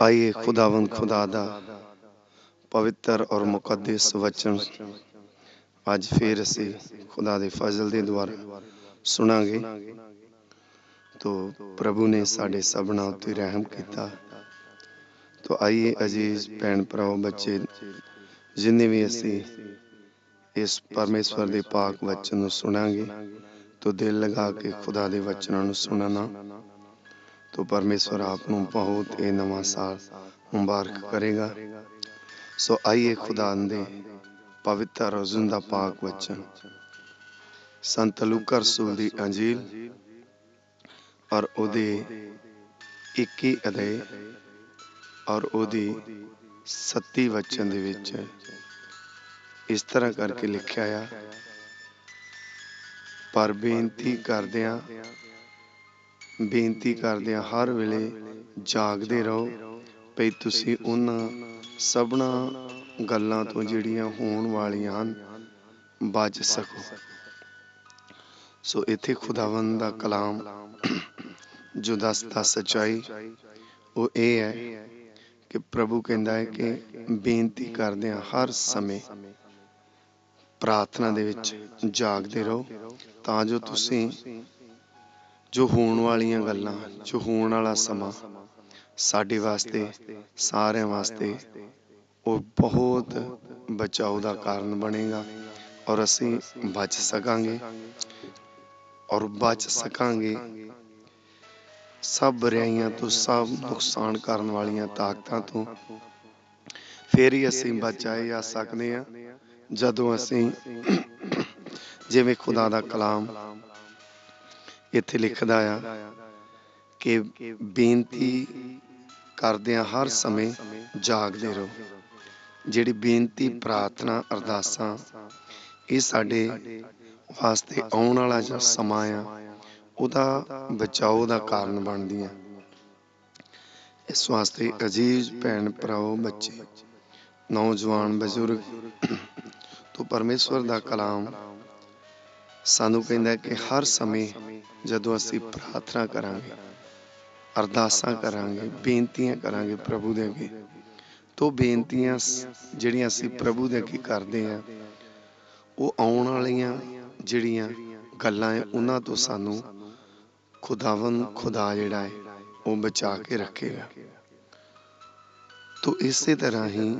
ਆइए खुदावन खुदा ਦਾ ਪਵਿੱਤਰ ਔਰ ਮੁਕੱਦਸ ਵਚਨ। ਅੱਜ ਫੇਰ ਅਸੀਂ ਖੁਦਾ ਦੇ ਫਜ਼ਲ ਦੇ ਦੁਆਰਾ ਸੁਣਾਂਗੇ। ਤੋ ਪ੍ਰਭੂ ਨੇ ਸਾਡੇ ਸਭਨਾਂ ਉਤੇ ਰਹਿਮ ਕੀਤਾ। ਤੋ ਆਈਏ ਅਜੀਜ਼ ਭੈਣ ਭਰਾਓ ਬੱਚੇ ਜਿੰਨੇ ਵੀ ਅਸੀਂ ਇਸ ਪਰਮੇਸ਼ਵਰ ਦੇ ਪਾਕ ਵਚਨ ਨੂੰ ਸੁਣਾਂਗੇ ਤੋ ਦਿਲ ਲਗਾ ਕੇ ਖੁਦਾ ਦੇ ਵਚਨਾਂ ਨੂੰ ਸੁਣਨਾ। ਤੋ ਪਰਮੇਸ਼ਵਰ ਆਪ ਨੂੰ ਬਹੁਤ ਇਹ ਨਵਾਂ ਸਾਲ ਮੁਬਾਰਕ ਕਰੇਗਾ। ਸੋ ਆइए ਖੁਦਾ ਦੇ ਪਵਿੱਤਰ ਔਰ ਜ਼ਿੰਦਾ ਪਾਕ ਵਚਨ। ਸੰਤ ਲੂਕਾ ਰਸੂਲ ਦੀ ਅੰਜੀਲ ਔਰ ਉਹਦੇ 21 ਅਧਿਆਇ ਔਰ ਉਹਦੀ 37 ਵਚਨ ਦੇ ਵਿੱਚ ਇਸ ਤਰ੍ਹਾਂ ਕਰਕੇ ਲਿਖਿਆ ਆ, ਪਰ ਬੇਨਤੀ ਕਰਦਿਆਂ ਬੇਨਤੀ ਕਰਦਿਆਂ ਹਰ ਵੇਲੇ ਜਾਗਦੇ ਰਹੋ ਭਈ ਤੁਸੀਂ ਉਹਨਾਂ ਸਭਨਾ ਗੱਲਾਂ ਤੋਂ ਜਿਹੜੀਆਂ ਹੋਣ ਵਾਲੀਆਂ ਹਨ, ਬਚ ਸਕੋ। ਸੋ ਇੱਥੇ ਖੁਦਾਵੰਦ ਦਾ ਕਲਾਮ ਜੋ ਦੱਸਦਾ ਸਚਾਈ, ਉਹ ਇਹ ਹੈ ਕਿ ਪ੍ਰਭੂ ਕਹਿੰਦਾ ਹੈ ਕਿ ਬੇਨਤੀ ਕਰਦਿਆਂ ਹਰ ਸਮੇਂ ਪ੍ਰਾਰਥਨਾ ਦੇ ਵਿੱਚ ਜਾਗਦੇ ਰਹੋ ਤਾਂ ਜੋ ਤੁਸੀਂ ਜੋ ਹੋਣ ਵਾਲੀਆਂ ਗੱਲਾਂ, ਜੋ ਹੋਣ ਵਾਲਾ ਸਮਾਂ, ਸਾਡੇ ਵਾਸਤੇ, ਸਾਰਿਆਂ ਵਾਸਤੇ ਉਹ ਬਹੁਤ ਬਚਾਓ ਦਾ ਕਾਰਨ ਬਣੇਗਾ ਔਰ ਅਸੀਂ ਬਚ ਸਕਾਂਗੇ ਔਰ ਬਚ ਸਕਾਂਗੇ। ਸਭ ਬੁਰਾਈਆਂ ਤੋਂ, ਸਭ ਨੁਕਸਾਨ ਕਰਨ ਵਾਲੀਆਂ ਤਾਕਤਾਂ ਤੋਂ ਫੇਰ ਹੀ ਅਸੀਂ ਬਚਾਏ ਜਾ ਸਕਦੇ ਹਾਂ। ਜਦੋਂ ਅਸੀਂ ਜਿਵੇਂ ਖੁਦਾ ਦਾ ਕਲਾਮ ਇੱਥੇ ਲਿਖਦਾ ਆ ਕਿ ਬੇਨਤੀ ਕਰਦਿਆਂ ਹਰ ਸਮੇਂ ਜਾਗਦੇ ਰਹੋ। ਜਿਹੜੀ ਬੇਨਤੀ, ਪ੍ਰਾਰਥਨਾ, ਅਰਦਾਸਾਂ, ਇਹ ਸਾਡੇ ਵਾਸਤੇ ਆਉਣ ਵਾਲਾ ਜਿਹੜਾ ਸਮਾਂ ਆ, ਉਹਦਾ ਬਚਾਓ ਦਾ ਕਾਰਨ ਬਣਦੀਆਂ। ਇਸ ਵਾਸਤੇ ਅਜੀਜ਼ ਭੈਣ ਭਰਾਓ, ਬੱਚੇ, ਨੌਜਵਾਨ ਬਜ਼ੁਰਗ, ਤੋਂ ਪਰਮੇਸ਼ਵਰ ਦਾ ਕਲਾਮ ਸਾਨੂੰ ਕਹਿੰਦਾ ਕਿ ਹਰ ਸਮੇਂ ਜਦੋਂ ਅਸੀਂ ਪ੍ਰਾਰਥਨਾ ਕਰਾਂਗੇ, ਅਰਦਾਸਾਂ ਕਰਾਂਗੇ, ਬੇਨਤੀਆਂ ਕਰਾਂਗੇ ਪ੍ਰਭੂ ਦੇ ਅੱਗੇ, ਤੋਂ ਬੇਨਤੀਆਂ ਜਿਹੜੀਆਂ ਅਸੀਂ ਪ੍ਰਭੂ ਦੇ ਅੱਗੇ ਕਰਦੇ ਆ ਉਹ ਆਉਣ ਵਾਲੀਆਂ ਜਿਹੜੀਆਂ ਗੱਲਾਂ ਹੈ, ਉਹਨਾਂ ਤੋਂ ਸਾਨੂੰ ਖੁਦਾਵੰ ਖੁਦਾ ਜਿਹੜਾ ਹੈ, ਉਹ ਬਚਾ ਕੇ ਰੱਖੇਗਾ। ਤੋ ਇਸੇ ਤਰ੍ਹਾਂ ਹੀ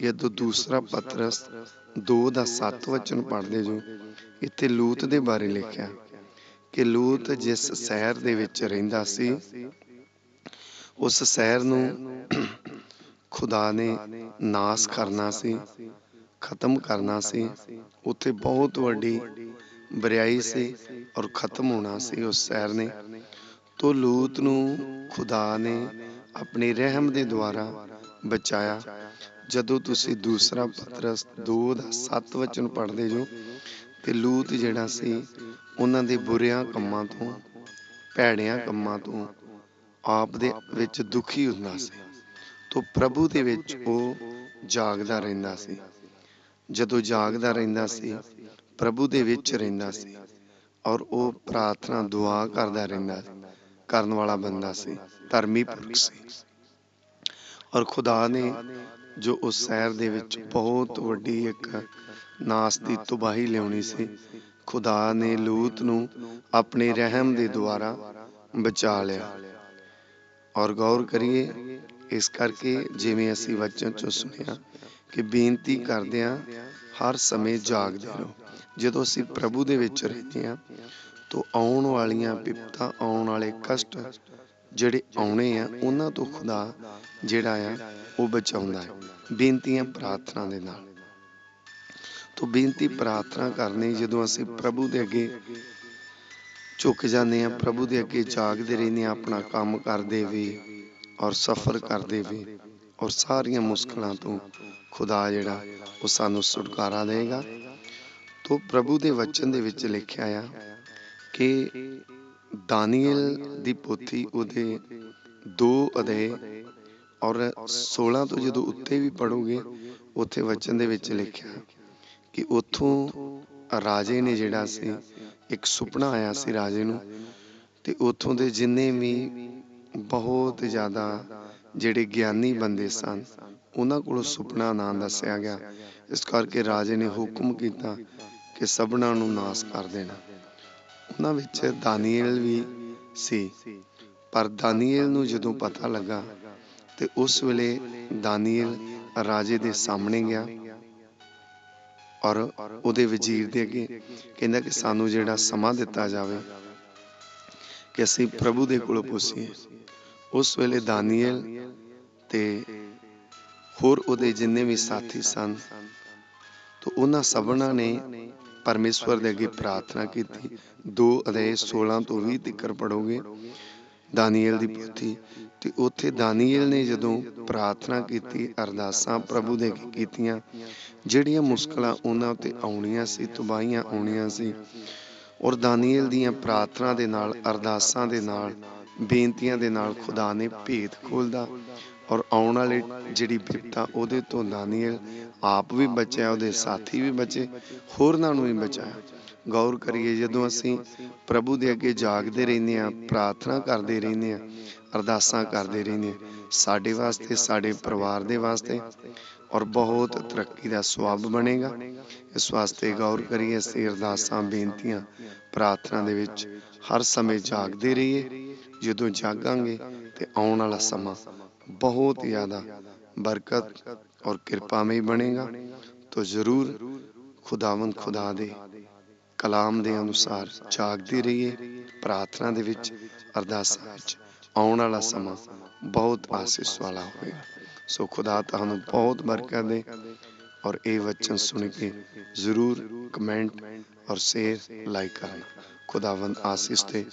ਜਦੋਂ ਦੂਸਰਾ ਪਤਰਸ 2 ਦਾ 7 ਵਚਨ ਪੜ੍ਹਦੇ ਜੋ ਇੱਥੇ ਲੂਤ ਦੇ ਬਾਰੇ ਲਿਖਿਆ ਕਿ ਲੂਤ ਜਿਸ ਸ਼ਹਿਰ ਦੇ ਵਿੱਚ ਰਹਿੰਦਾ ਸੀ, ਉਸ ਸ਼ਹਿਰ ਨੂੰ ਖੁਦਾ ਨੇ ਨਾਸ ਕਰਨਾ ਸੀ, ਖਤਮ ਕਰਨਾ ਸੀ। ਉੱਥੇ ਬਹੁਤ ਵੱਡੀ ਬਰਿਆਈ ਸੀ ਔਰ ਖਤਮ ਹੋਣਾ ਸੀ ਉਸ ਸ਼ਹਿਰ ਨੇ। ਤੋ ਲੂਤ ਨੂੰ ਖੁਦਾ ਨੇ ਆਪਣੀ ਰਹਿਮ ਦੇ ਦੁਆਰਾ ਬਚਾਇਆ। ਜਦੋਂ ਤੁਸੀਂ ਦੂਸਰਾ ਪਤਰਸ 2 ਦਾ 7 ਵਚਨ ਪੜ੍ਹਦੇ ਜੋ ਤੇ ਲੂਤ ਜਿਹੜਾ ਸੀ, ਉਹਨਾਂ ਦੇ ਬੁਰਿਆਂ ਕੰਮਾਂ ਤੋਂ, ਭੈੜਿਆਂ ਕੰਮਾਂ ਤੋਂ ਆਪ ਦੇ ਵਿੱਚ ਦੁਖੀ ਹੁੰਦਾ ਸੀ। ਤੋ ਪ੍ਰਭੂ ਦੇ ਵਿੱਚ ਉਹ ਜਾਗਦਾ ਰਹਿੰਦਾ ਸੀ। ਜਦੋਂ ਜਾਗਦਾ ਰਹਿੰਦਾ ਸੀ, ਪ੍ਰਭੂ ਦੇ ਵਿੱਚ ਰਹਿੰਦਾ ਸੀ ਔਰ ਉਹ ਪ੍ਰਾਰਥਨਾ, ਦੁਆ ਕਰਦਾ ਰਹਿੰਦਾ ਕਰਨ ਵਾਲਾ ਬੰਦਾ ਸੀ, ਧਰਮੀ ਪੁਰਖ ਸੀ। ਔਰ ਖੁਦਾ ਨੇ ਜੋ ਉਸ ਸ਼ਹਿਰ ਦੇ ਵਿੱਚ ਬਹੁਤ ਵੱਡੀ ਇੱਕ ਨਾਸ ਦੀ ਤਬਾਹੀ ਲਿਆਉਣੀ ਸੀ, ਖੁਦਾ ਨੇ ਲੂਤ ਨੂੰ ਆਪਣੇ ਰਹਿਮ ਦੇ ਦੁਆਰਾ ਬਚਾ ਲਿਆ। ਔਰ ਗੌਰ ਕਰੀਏ, ਇਸ ਕਰਕੇ ਜਿਵੇਂ ਅਸੀਂ ਵਚਨ ਚੋਂ ਸੁਣਿਆ ਕਿ ਬੇਨਤੀ ਕਰਦੇ ਕਰਦਿਆਂ ਹਰ ਸਮੇਂ ਜਾਗਦੇ ਰਹੋ। ਜਦੋਂ ਅਸੀਂ ਪ੍ਰਭੂ ਦੇ ਵਿੱਚ ਰਹਿੰਦੇ ਹਾਂ, ਤਾਂ ਆਉਣ ਵਾਲੀਆਂ ਵਿਪਤਾ, ਆਉਣ ਵਾਲੇ ਕਸ਼ਟ ਜਿਹੜੇ ਆਉਣੇ ਆ ਉਹਨਾਂ ਤੋਂ ਖੁਦਾ ਜਿਹੜਾ ਆ ਉਹ ਬਚਾਉਂਦਾ ਹੈ। ਬੇਨਤੀਆਂ ਪ੍ਰਾਰਥਨਾ ਦੇ ਨਾਲ। ਤੋਂ ਬੇਨਤੀ ਪ੍ਰਾਰਥਨਾ ਕਰਨੀ ਜਦੋਂ ਅਸੀਂ ਪ੍ਰਭੂ ਦੇ ਅੱਗੇ ਝੁਕ ਜਾਂਦੇ ਆ ਪ੍ਰਭੂ ਦੇ ਅੱਗੇ ਜਾਗਦੇ ਰਹਿੰਦੇ ਆ ਆਪਣਾ ਕੰਮ ਕਰਦੇ ਵੀ ਔਰ ਸਫ਼ਰ ਕਰਦੇ ਵੀ ਔਰ ਸਾਰੀਆਂ ਮੁਸ਼ਕਲਾਂ ਤੋਂ ਖੁਦਾ ਜਿਹੜਾ ਉਹ ਸਾਨੂੰ ਛੁਟਕਾਰਾ ਦੇਗਾ ਤੋਂ ਪ੍ਰਭੂ ਦੇ ਵਚਨ ਦੇ ਵਿੱਚ ਲਿਖਿਆ ਆ ਕਿ ਦਾਨੀਏਲ ਦੀ ਪੋਥੀ ਉਹਦੇ 2 ਅਧਿਆਏ ਔਰ 16 ਤੋਂ ਜਦੋਂ ਉੱਤੇ ਵੀ ਪੜੋਗੇ ਉੱਥੇ ਵਚਨ ਦੇ ਵਿੱਚ ਲਿਖਿਆ ਕਿ ਉੱਥੋਂ ਰਾਜੇ ਨੇ ਜਿਹੜਾ ਸੀ, ਇੱਕ ਸੁਪਨਾ ਆਇਆ ਸੀ ਰਾਜੇ ਨੂੰ ਤੇ ਉੱਥੋਂ ਦੇ ਜਿੰਨੇ ਵੀ ਬਹੁਤ ਜ਼ਿਆਦਾ ਜਿਹੜੇ ਗਿਆਨੀ ਬੰਦੇ ਸਨ, ਉਹਨਾਂ ਕੋਲੋਂ ਸੁਪਨਾ ਨਾਂ ਦੱਸਿਆ ਗਿਆ। ਇਸ ਕਰਕੇ ਰਾਜੇ ਨੇ ਹੁਕਮ ਕੀਤਾ ਕਿ ਸਭਨਾਂ ਨੂੰ ਨਾਸ ਕਰ ਦੇਣਾ। ਉਹਨਾਂ ਵਿੱਚ ਦਾਨੀਏਲ ਵੀ ਸੀ। ਪਰ ਦਾਨੀਏਲ ਨੂੰ ਜਦੋਂ ਪਤਾ ਲੱਗਾ ਤੇ ਉਸ ਵੇਲੇ ਦਾਨੀਏਲ ਰਾਜੇ ਦੇ ਸਾਹਮਣੇ ਗਿਆ ਔਰ ਉਹਦੇ ਵਜ਼ੀਰ ਦੇ ਅੱਗੇ ਕਹਿੰਦਾ ਕਿ ਸਾਨੂੰ ਜਿਹੜਾ ਸਮਾਂ ਦਿੱਤਾ ਜਾਵੇ ਕਿ ਅਸੀਂ ਪ੍ਰਭੂ ਦੇ ਕੋਲ ਪੁੱਛੀਏ। ਉਸ ਵੇਲੇ ਦਾਨੀਏਲ ਤੇ ਹੋਰ ਉਹਦੇ ਜਿੰਨੇ ਵੀ ਸਾਥੀ ਸਨ, ਤਾਂ ਉਹਨਾਂ ਸਭਨਾਂ ਨੇ ਪਰਮੇਸ਼ਵਰ ਦੇ ਅੱਗੇ ਪ੍ਰਾਰਥਨਾ ਕੀਤੀ। 2 ਅਧਿਆਇ 16 ਤੋਂ 20 ਤੱਕ ਪੜੋਗੇ ਦਾਨੀਏਲ ਦੀ ਪੋਥੀ, ਤੇ ਉੱਥੇ ਦਾਨੀਏਲ ਨੇ ਜਦੋਂ ਪ੍ਰਾਰਥਨਾ ਕੀਤੀ, ਅਰਦਾਸਾਂ ਪ੍ਰਭੂ ਦੇ ਅੱਗੇ ਕੀਤੀਆਂ, ਜਿਹੜੀਆਂ ਮੁਸ਼ਕਲਾਂ ਉਹਨਾਂ ਉੱਤੇ ਆਉਣੀਆਂ ਸੀ, ਤਬਾਹੀਆਂ ਆਉਣੀਆਂ ਸੀ, ਔਰ ਦਾਨੀਏਲ ਦੀਆਂ ਪ੍ਰਾਰਥਨਾ ਦੇ ਨਾਲ, ਅਰਦਾਸਾਂ ਦੇ ਨਾਲ, ਬੇਨਤੀਆਂ ਦੇ ਨਾਲ ਖੁਦਾ ਨੇ ਭੇਦ ਖੋਲਦਾ ਔਰ ਆਉਣ ਵਾਲੇ ਜਿਹੜੀ ਬਿਪਤਾ ਉਹਦੇ ਤੋਂ ਦਾਨੀਏਲ ਆਪ ਵੀ ਬਚਿਆ, ਉਹਦੇ ਸਾਥੀ ਵੀ ਬਚੇ, ਹੋਰਨਾਂ ਨੂੰ ਵੀ ਬਚਾਇਆ। ਗੌਰ ਕਰੀਏ, ਜਦੋਂ ਅਸੀਂ ਪ੍ਰਭੂ ਦੇ ਅੱਗੇ ਜਾਗਦੇ ਰਹਿੰਦੇ ਆ ਪ੍ਰਾਰਥਨਾ ਕਰਦੇ ਰਹਿੰਦੇ ਆ ਅਰਦਾਸਾਂ ਕਰਦੇ ਰਹਿੰਦੇ ਆ ਸਾਡੇ ਵਾਸਤੇ, ਸਾਡੇ ਪਰਿਵਾਰ ਦੇ ਵਾਸਤੇ, ਔਰ ਬਹੁਤ ਤਰੱਕੀ ਦਾ ਸਵਾਬ ਬਣੇਗਾ। ਇਸ ਵਾਸਤੇ ਗੌਰ ਕਰੀਏ, ਅਸੀਂ ਅਰਦਾਸਾਂ, ਬੇਨਤੀਆਂ, ਪ੍ਰਾਰਥਨਾ ਦੇ ਵਿੱਚ ਹਰ ਸਮੇਂ ਜਾਗਦੇ ਰਹੀਏ। ਜਦੋਂ ਜਾਗਾਂਗੇ ਤੇ ਆਉਣ ਵਾਲਾ ਸਮਾਂ ਬਹੁਤ ਜ਼ਿਆਦਾ ਬਰਕਤ ਔਰ ਕਿਰਪਾਮਈ ਬਣੇਗਾ, ਤਾਂ ਜ਼ਰੂਰ ਖੁਦਾਵੰਦ ਖੁਦਾ ਦੇ ਕਲਾਮ ਦੇ ਅਨੁਸਾਰ ਜਾਗਦੇ ਰਹੀਏ, ਪ੍ਰਾਰਥਨਾ ਦੇ ਵਿੱਚ ਅਰਦਾਸਾਂ ਵਿੱਚ ਆਉਣ ਵਾਲਾ ਸਮਾਂ ਬਹੁਤ ਆਸੀਸ ਵਾਲਾ ਹੋਵੇਗਾ। ਸੋ ਖੁਦਾ ਤੁਹਾਨੂੰ ਬਹੁਤ ਬਰਕਤ ਦੇ ਔਰ ਇਹ ਵਚਨ ਸੁਣ ਕੇ ਜ਼ਰੂਰ ਕਮੈਂਟ ਔਰ ਸ਼ੇਅਰ ਲਾਈਕ ਕਰਨਾ। ਖੁਦਾਵੰਦ ਆਸੀਸ ਤੇ